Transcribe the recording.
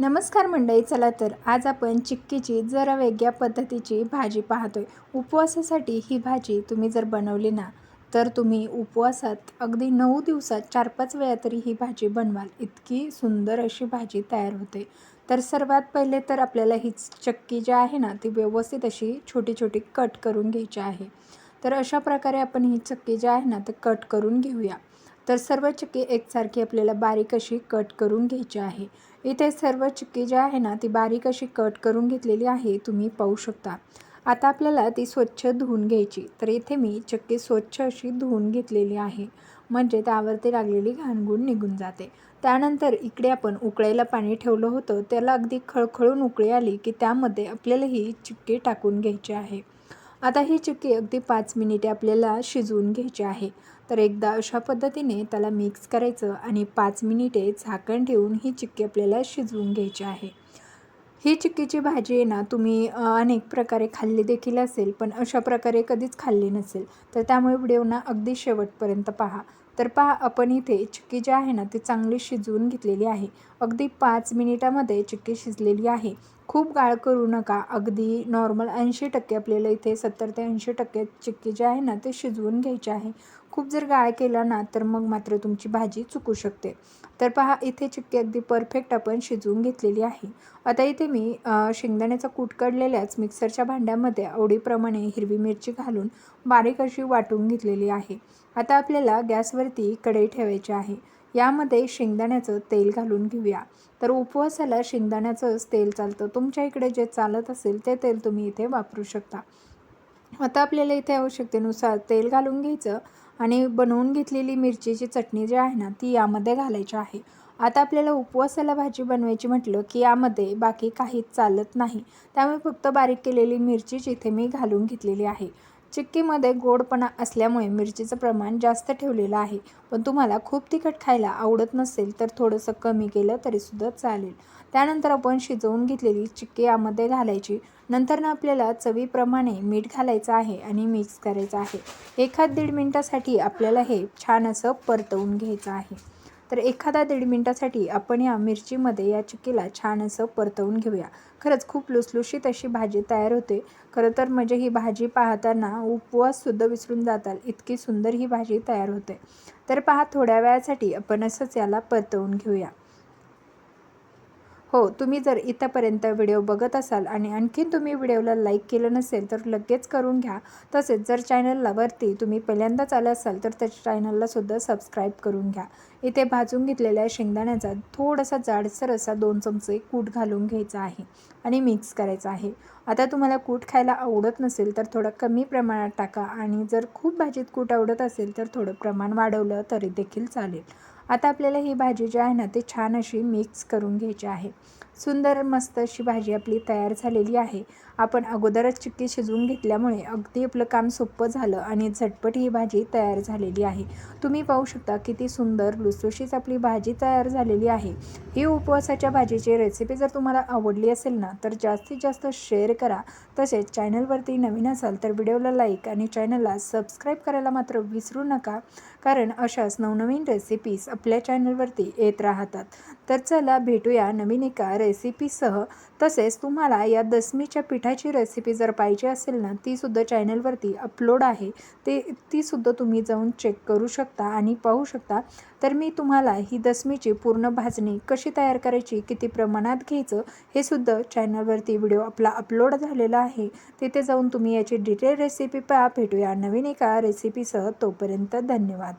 नमस्कार मंडळी चला तर आज आपण चिक्कीची जरा वेगळ्या पद्धतीची भाजी पाहतोय. उपवासासाठी ही भाजी तुम्ही जर बनवली ना तर तुम्ही उपवासात अगदी नऊ दिवसात चार पाच वेळा तरी ही भाजी बनवाल. इतकी सुंदर अशी भाजी तयार होते. तर सर्वात पहिले तर आपल्याला ही चक्की जी आहे ना ती व्यवस्थित अशी छोटी छोटी कट करून घ्यायची आहे. तर अशा प्रकारे आपण ही चक्की जी आहे ना ते कट करून घेऊया. तर सर्व चिक्की एकसारखी आपल्याला बारीक अशी कट करून घ्यायची आहे. इथे सर्व चिक्की जी आहे ना ती बारीक अशी कट करून घेतलेली आहे तुम्ही पाहू शकता. आता आपल्याला ती स्वच्छ धुवून घ्यायची. तर इथे मी चक्की स्वच्छ अशी धुवून घेतलेली आहे. म्हणजे त्यावरती लागलेली घाणगुण निघून जाते. त्यानंतर इकडे आपण उकळायला पाणी ठेवलं होतं. त्याला अगदी खळखळून उकळी आली की त्यामध्ये आपल्याला ही चिक्की टाकून घ्यायची आहे. आता ही चिक्की अगदी पाच मिनिटे आपल्याला शिजवून घ्यायची आहे. तर एकदा अशा पद्धतीने त्याला मिक्स करायचं आणि पाच मिनिटे झाकण ठेवून ही चिक्की आपल्याला शिजवून घ्यायची आहे. ही चिक्कीची भाजी आहे ना तुम्ही अनेक प्रकारे खाल्ली देखील असेल पण अशा प्रकारे कधीच खाल्ली नसेल. तर त्यामुळे व्हिडिओ ना अगदी शेवटपर्यंत पहा. तर पहा आपण इथे चिक्की जी आहे ना ती चांगली शिजवून घेतलेली आहे. अगदी पाच मिनिटामध्ये चिक्की शिजलेली आहे. खूप गाळ करू नका. अगदी नॉर्मल ऐंशी टक्के आपल्याला इथे सत्तर ते ऐंशी टक्के चिक्की जी आहे ना ते शिजवून घ्यायची आहे. खूप जर गाळ केला ना तर मग मात्र तुमची भाजी चुकू शकते. तर पहा इथे चिक्की अगदी परफेक्ट आपण शिजवून घेतलेली आहे. आता इथे मी शेंगदाण्याचा कूट काढलेल्याच मिक्सरच्या भांड्यामध्ये आवडीप्रमाणे हिरवी मिरची घालून बारीक अशी वाटून घेतलेली आहे. आता आपल्याला गॅसवरती कढई ठेवायची आहे. यामध्ये शेंगदाण्याचं तेल घालून घेऊया. तर उपवासाला शेंगदाण्याचंच तेल चालतं. तुमच्या इकडे जे चालत असेल ते तेल तुम्ही इथे वापरू शकता. आता आपल्याला इथे आवश्यकतेनुसार तेल घालून घ्यायचं. आणि बनवून घेतलेली मिरचीची चटणी जी आहे ना ती यामध्ये घालायची आहे. आता आपल्याला उपवासाला भाजी बनवायची म्हटलं की यामध्ये बाकी काहीच चालत नाही. त्यामुळे फक्त बारीक केलेली मिरचीच इथे मी घालून घेतलेली आहे. चिक्कीमध्ये गोडपणा असल्यामुळे मिरचीचं प्रमाण जास्त ठेवलेलं आहे. पण तुम्हाला खूप तिखट खायला आवडत नसेल तर थोडंसं कमी केलं तरीसुद्धा चालेल. त्यानंतर आपण शिजवून घेतलेली चिक्की यामध्ये घालायची. नंतर ना आपल्याला चवीप्रमाणे मीठ घालायचं आहे आणि मिक्स करायचं आहे. एखाद दीड मिनटासाठी आपल्याला हे छान असं परतवून घ्यायचं आहे. तर एखादा दीड मिनटासाठी आपण या मिरचीमध्ये या चिक्कीला छान असं परतवून घेऊया. खरंच खूप लुसलुशीत अशी भाजी तयार होते. खरं तर म्हणजे ही भाजी पाहताना उपवाससुद्धा विसरून जाताल. इतकी सुंदर ही भाजी तयार होते. तर पहा थोड्या वेळासाठी आपण असंच याला परतवून घेऊया. हो तुम्ही जर इथंपर्यंत व्हिडिओ बघत असाल आणि आणखीन तुम्ही व्हिडिओला लाईक केलं नसेल तर लगेच करून घ्या. तसेच जर चॅनलला वरती तुम्ही पहिल्यांदाच आलं असाल तर त्या चॅनललासुद्धा सबस्क्राईब करून घ्या. इथे भाजून घेतलेल्या शेंगदाण्याचा थोडासा जाडसर असा दोन चमचे कूट घालून घ्यायचा आहे आणि मिक्स करायचा आहे. आता तुम्हाला कूट खायला आवडत नसेल तर थोडं कमी प्रमाणात टाका आणि जर खूप भाजीत कूट आवडत असेल तर थोडं प्रमाण वाढवलं तरी देखील चालेल. आता आपल्याला ही भाजी जी आहे ना ती छान अशी मिक्स करून घ्यायची आहे. सुंदर मस्त अशी भाजी आपली तयार झालेली आहे. आपण अगोदरच चिक्की शिजवून घेतल्यामुळे अगदी आपलं काम सोपं झालं आणि झटपट ही भाजी तयार झालेली आहे. तुम्ही पाहू शकता किती सुंदर लुसलुशीच आपली भाजी तयार झालेली आहे. ही उपवासाच्या भाजीची रेसिपी जर तुम्हाला आवडली असेल ना तर जास्तीत जास्त शेअर करा. तसेच चॅनलवरती नवीन असाल तर व्हिडिओला लाईक आणि चॅनलला सबस्क्राईब करायला मात्र विसरू नका. कारण अशाच नवनवीन रेसिपीज आपल्या चॅनलवरती येत राहतात. तर चला भेटूया नवीन एका रेसिपीसह. तसेच तुम्हाला या दसमीच्या पिठाची रेसिपी जर पाहिजे असेल ना तीसुद्धा चॅनलवरती अपलोड आहे. ते तीसुद्धा तुम्ही जाऊन चेक करू शकता आणि पाहू शकता. तर मी तुम्हाला ही दसमीची पूर्ण भाजणी कशी तयार करायची किती प्रमाणात घ्यायचं हे सुद्धा चॅनलवरती व्हिडिओ आपला अपलोड झालेला आहे. तिथे जाऊन तुम्ही याची डिटेल रेसिपी पहा. भेटूया नवीन एका रेसिपीसह. तोपर्यंत धन्यवाद.